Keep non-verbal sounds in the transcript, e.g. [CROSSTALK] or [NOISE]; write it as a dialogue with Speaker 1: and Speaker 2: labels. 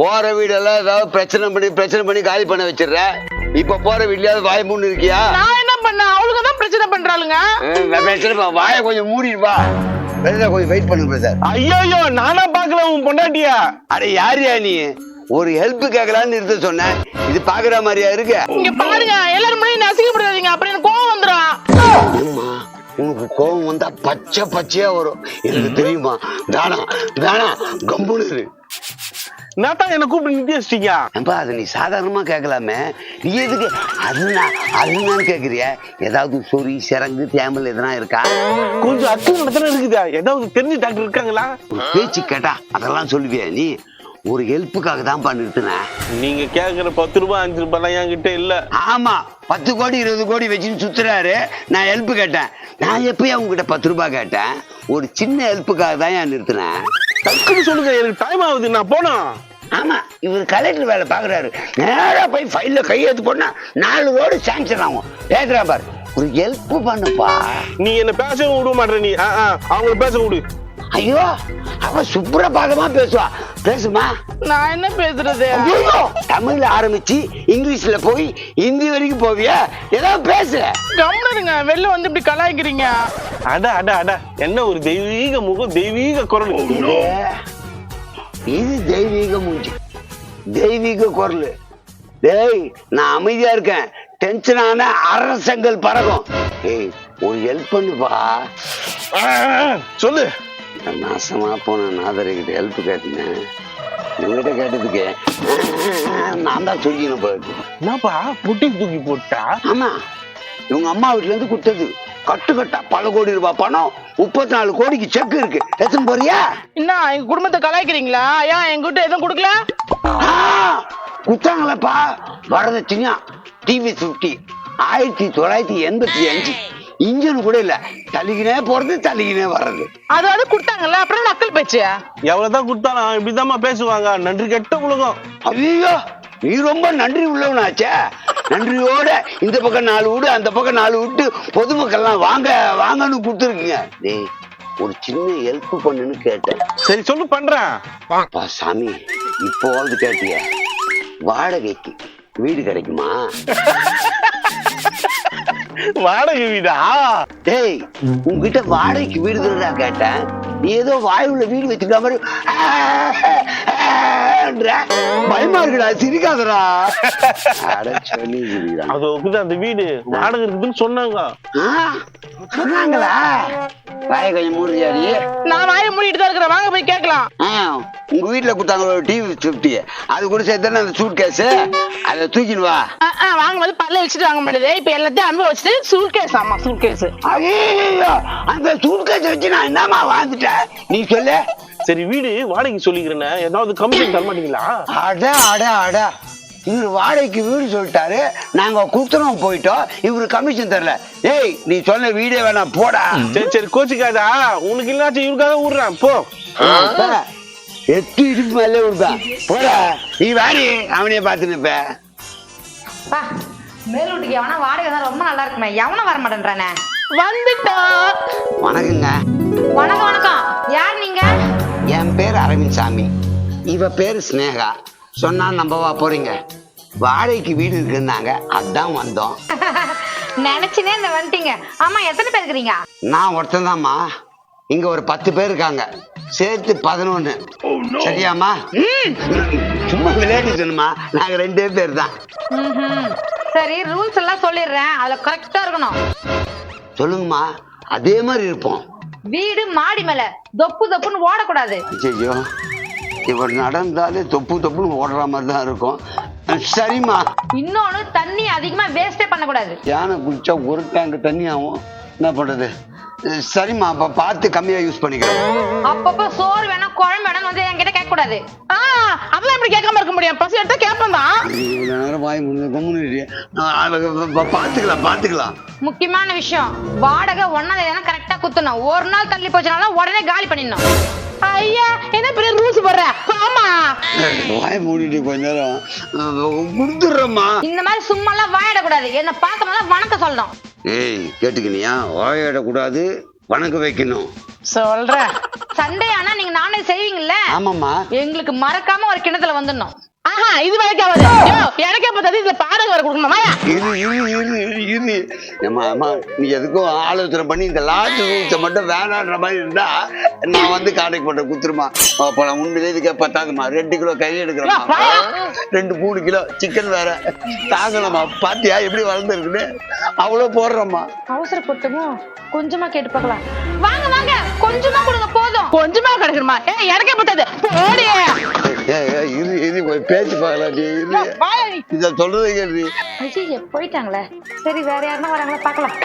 Speaker 1: போற வீடெல்லாம் ஏதாவது பிரச்சனை பண்ணி பிரச்சனை பண்ணி காலி பண்ண வச்சிடுற? இப்ப போற வீட்லயாவது வாய மூணு இருக்கியா?
Speaker 2: நான் என்ன பண்ண அவளுக்கு தான் பிரச்சனை பண்றாளுங்க.
Speaker 1: பிரச்சனை வாயை கொஞ்சம் மூடிடுவா பிரதர் கொஞ்சம் வெயிட் பண்ணுங்க பிரதர்
Speaker 3: ஐயோ நானா பாக்கல உன் பொண்டாட்டியா?
Speaker 1: அட யாரியா நீ? ஒரு ஹெல்ப் கேட்கலான்னு நிறுத்த சொன்னேன். இது பாக்குற மாதிரியா இருக்கு?
Speaker 2: இங்க பாருங்க எல்லாரும் முன்னாடி என்ன அசிங்கப்படுறாதீங்க அப்புறம் எனக்கு கோவம் வந்துடும்
Speaker 1: உனக்கு கோபம் வந்தா பச்சை பச்சையா வரும். எனக்கு தெரியுமா? தானா தானா கம்புனு இரு.
Speaker 3: நான் தான் என்ன கூப்பிட்டு நிறுத்தி வச்சிட்டீங்க?
Speaker 1: ஏம்பா அதை நீ சாதாரணமா கேட்கலாமே? நீ எதுக்கு அதுனா அதுனான்னு கேக்குறிய ஏதாவது சொறி சிறங்கு தேமல் எதனா இருக்கா?
Speaker 3: கொஞ்சம் அக்கம் நடத்தன இருக்குதா. ஏதாவது தெரிஞ்ச டாக்டர் இருக்காங்களா?
Speaker 1: பேச்சு கேட்டா அதெல்லாம் சொல்லுவியா நீ. ஒரு ஹெல்ப்புக்காக தான்ப்பா நிறுத்தினேன்
Speaker 3: நீங்க கேக்குற பத்து ரூபாய் அஞ்சு ரூபாய் என்கிட்ட இல்ல.
Speaker 1: ஆமா பத்து கோடி இருபது கோடி வச்சுன்னு சுத்துறாரு. நான் ஹெல்ப் கேட்டேன். நான் எப்பயும் உங்ககிட்ட பத்து ரூபாய் கேட்டேன்? ஒரு சின்ன ஹெல்ப்புக்காக தான் ஏன் நிறுத்தினேன்
Speaker 3: டக்குன்னு சொல்லுங்க எனக்கு டைம் ஆகுது. நான் போனோம்
Speaker 1: ஆமா இவர் கலெக்டர் வேலை பாக்குறாரு நேரா போய் ஃபைல்ல கையெழுத்து போனா நாலு ரோடு சாங்ஷன் ஆகும். பேசுறா பாரு. ஒரு ஹெல்ப் பண்ணுப்பா.
Speaker 3: நீ என்ன பேசவும் விட மாட்டேற நீ. அவங்கள பேச விடு.
Speaker 1: ஐயோ அவ சுப்ரபாதமா பேசுவா. பேசுமா?
Speaker 2: நான் என்ன பேசுறது?
Speaker 1: ஐயோ தமிழ்ல ஆரம்பிச்சு இங்கிலீஷ்ல போய் ஹிந்தி வரைக்கும் போவியா? ஏதாவது பேசு
Speaker 2: கம்முனுங்க வெளில வந்து இப்படி கலாய்க்கிறீங்க.
Speaker 3: அட அட அட. என்ன ஒரு தெய்வீக முகம் தெய்வீக குரல்?
Speaker 1: இது தெய்வீக மூஞ்சி தெய்வீக குரல். டேய் நான் அமைதியா இருக்கேன். டென்ஷன் ஆன அரசங்கள் பறக்கும் ஏய் ஒரு ஹெல்ப் பண்ணுப்பா.
Speaker 3: சொல்லு.
Speaker 1: நாசமா போன நாதரிகிட்ட ஹெல்ப் கேட்டேன். உங்ககிட்ட கேட்டதுக்கு நான் தான் சொல்லிக்கணும்.
Speaker 3: என்னப்பா புட்டி தூக்கி போட்டா
Speaker 1: ஆமா. இவங்க அம்மா வீட்டுல இருந்து கொடுத்தது. கட்டு கட்டா பல கோடி ரூபாய் பணம் முப்பத்தி நாலு கோடிக்கு செக் இருக்கு. எத்தனை போறியா?
Speaker 2: என்ன எங்க குடும்பத்தை கலாய்க்கிறீங்களா? ஏன் என்கிட்ட எதுவும் கொடுக்கல?
Speaker 1: ஆ, குத்தாங்களப்பா. வரதட்சணையா டிவி பிப்டி ஆயிரத்தி தொள்ளாயிரத்தி எண்பத்தி அஞ்சு. இன்ஜின் கூட இல்ல தள்ளிக்கினே போறது தள்ளிக்கினே வர்றது.
Speaker 2: அதாவது கொடுத்தாங்கல்ல அப்புறம் நக்கல் பேச்சு?
Speaker 3: எவ்வளவுதான் கொடுத்தாலும் இப்படிதாம்மா பேசுவாங்க. நன்றி கெட்ட உலகம்.
Speaker 1: ஐயோ நீ ரொம்ப நன்றி உள்ளவனாச்சே. நன்றியோட இந்த பக்கம் நாலு வீடு அந்த பக்கம் நாலு விட்டு பொதுமக்கள்லாம் வாங்க வாங்கன்னு கொடுத்துருக்கீங்க. டேய் ஒரு சின்ன ஹெல்ப் பண்ணுன்னு கேட்டேன்.
Speaker 3: சரி சொல்லு பண்றேன்.
Speaker 1: சாமி இப்போவாவது கேட்டிய? வாடகைக்கு வீடு கிடைக்குமா?
Speaker 3: வாடகை வீடா?
Speaker 1: டேய் உன்கிட்ட வாடகைக்கு வீடு கேட்டேன். ஏதோ வாயுல வீடு வச்சுக்கிற மாதிரி. பயமா இருக்குடா சிரிக்காதடா.
Speaker 3: அது அந்த வீடு வாடகை இருக்குதுன்னு சொன்னாங்க
Speaker 1: சொன்னாங்களா வாய கொஞ்சம் மூடியாடி
Speaker 2: நான் வாயை மூடிட்டு தான் இருக்கிறேன். வாங்க போய் கேட்கலாம்.
Speaker 1: உங்க வீட்டுல கொடுத்தாங்க ஒரு டிவி பிப்டி அது கூட சேர்த்தானே அந்த சூட் கேஸ் அதை தூக்கின்னு வா.
Speaker 2: வாங்கும்போது பல்ல வச்சுட்டு வாங்க முடியாது இப்ப எல்லாத்தையும் அனுப்பி வச்சுட்டு சூட்கேஸ் ஆமா சூட்கேஸ்
Speaker 1: ஐயோ அந்த சூட் கேஸ் வச்சு நான் என்னமா வாழ்ந்துட்டேன்? நீ சொல்லு.
Speaker 3: சரி வீடு வாடகைக்கு சொல்லிக்கிறேன்னு ஏதாவது கமிஷன் தர மாட்டீங்களா?
Speaker 1: அட அட அட. இவர் வாடகைக்கு வீடு சொல்லிட்டாரு. நாங்க குத்துறோம் போயிட்டோம். இவரு கமிஷன் தரல. ஏய் நீ சொன்ன வீடே வேணாம் போடா.
Speaker 3: சரி சரி கோச்சிக்காதா. உனக்கு இல்லாச்சும் இவருக்காக விடுறேன் போ.
Speaker 1: எட்டு இடுப்பு மேலே விடுதா போடா. நீ வாடி. அவனையே பார்த்து நிப்ப
Speaker 4: பா மேல் வீட்டுக்கு எவனா வாடகை தான் ரொம்ப நல்லா இருக்குமே. எவனும் வர மாட்டேன்றானே?
Speaker 2: வந்துட்டான்
Speaker 1: வணக்கங்க.
Speaker 4: வணக்கம் வணக்கம். யார் நீங்க?
Speaker 1: என் பேர் அரவிந்த் சாமி. இவ பேர் ஸ்னேகா சொன்னா நம்பவா போறீங்க? வாடகைக்கு வீடு இருக்குன்னாங்க அதான் வந்தோம். [LAUGHS]
Speaker 4: நினைச்சுனே இந்த வந்துட்டீங்க. ஆமா எத்தனை பேர் இருக்கிறீங்க?
Speaker 1: நான் ஒருத்தன்தாம்மா. இங்க ஒரு பத்து பேர் இருக்காங்க. சேர்த்து பதினொன்னு. சரியாம்மா? சும்மா விளையாட்டு சொன்னமா நாங்க ரெண்டே பேர் தான்.
Speaker 4: சரி ரூல்ஸ் எல்லாம் சொல்லிடுறேன். அதுல கரெக்டா இருக்கணும்.
Speaker 1: சொல்லுங்கம்மா. அதே மாதிரி இருப்போம்.
Speaker 4: வீடு மாடி மேல. தொப்பு தொப்புன்னு ஓடக்கூடாது.
Speaker 1: ஐயோ இவர் நடந்தாலே தொப்பு தொப்புன்னு ஓடுற மாதிரி தான் இருக்கும் சரிம்மா.
Speaker 4: இன்னொன்னு தண்ணி அதிகமா வேஸ்டே பண்ணக்கூடாது.
Speaker 1: யானை குடிச்சா ஒரு டேங்க் தண்ணி ஆகும். என்ன பண்றது? சரிம்மா அப்ப பார்த்து கம்மியா யூஸ் பண்ணிக்கிறோம்
Speaker 4: அப்பப்ப சோறு வேணா குழம்பு வேணும்னு வந்து என்கிட்ட கேட்க கூடாது
Speaker 2: ஆ அதெல்லாம் எப்படி கேட்காம இருக்க முடியும்? பசி எடுத்தா கேட்பேன் தான்.
Speaker 1: இவ்வளவு நேரம் வாய் முடிஞ்ச கம்முன்னு பார்த்துக்கலாம் பார்த்துக்கலாம்.
Speaker 4: முக்கியமான விஷயம் வாடகை ஒன்னாம் தேதி கரெக்டா குத்தணும். ஒரு நாள் தள்ளி போச்சுனாலும் உடனே காலி பண்ணிடணும்.
Speaker 2: ஐயா என்ன பெரிய ரூல்ஸ் போடுற? ஆமா
Speaker 1: வாய் மூடிட்டு கொஞ்ச நேரம் கொடுத்துட்றோம்மா
Speaker 4: இந்த மாதிரி சும்மாலாம் வாயிடக்கூடாது. என்ன பார்த்தோம்னா வணக்கம் சொல்லணும்.
Speaker 1: ஏய் கேட்டுக்கினியா? வாயிடக்கூடாது வணக்கம் வைக்கணும்.
Speaker 2: சொல்றேன்.
Speaker 4: சண்டே ஆனா நீங்க நான்வெஜ் செய்வீங்கல்ல?
Speaker 1: ஆமாம்மா.
Speaker 4: எங்களுக்கு மறக்காம ஒரு கிணத்துல வந்துடணும்.
Speaker 2: இது வரைக்கும் ஆகாது. யோ, எனக்கே பார்த்தது இதுல பாடகை வர கொடுக்கணும்?
Speaker 1: இரு இரு இரு இரு. இரு அம்மா நீ எதுக்கும் ஆலோசனை பண்ணி இந்த லாஸ்ட் ரூல்ஸை மட்டும் வேணான்ற மாதிரி இருந்தா நான் வந்து கான்டாக்ட் பண்றேன் குத்துருமா அப்போ நான் உண்மையிலே இதுக்கே பத்தாதுமா. ரெண்டு கிலோ கறி எடுக்கிறேம்மா. ரெண்டு மூணு கிலோ சிக்கன் வேற. தாங்கலாமா பாத்தியா எப்படி வளர்ந்துருக்குன்னு? அவ்வளோ போடுறோம்மா.
Speaker 4: அவசரப்பட்டுமோ கொஞ்சமா கேட்டு பார்க்கலாம். வாங்க வாங்க. கொஞ்சமா கொடுங்க போதும்.
Speaker 2: கொஞ்சமா கிடைக்கணுமா? ஏ எனக்கே பார்த்தது போடி.
Speaker 1: ஏய், ஏய், இரு இரு போய் பேச்சு பார்க்கலாம் நீ இரு. இதை சொல்றது கேள்வி
Speaker 4: போயிட்டாங்களே. சரி வேற யாருன்னா வராங்களா பார்க்கலாம்.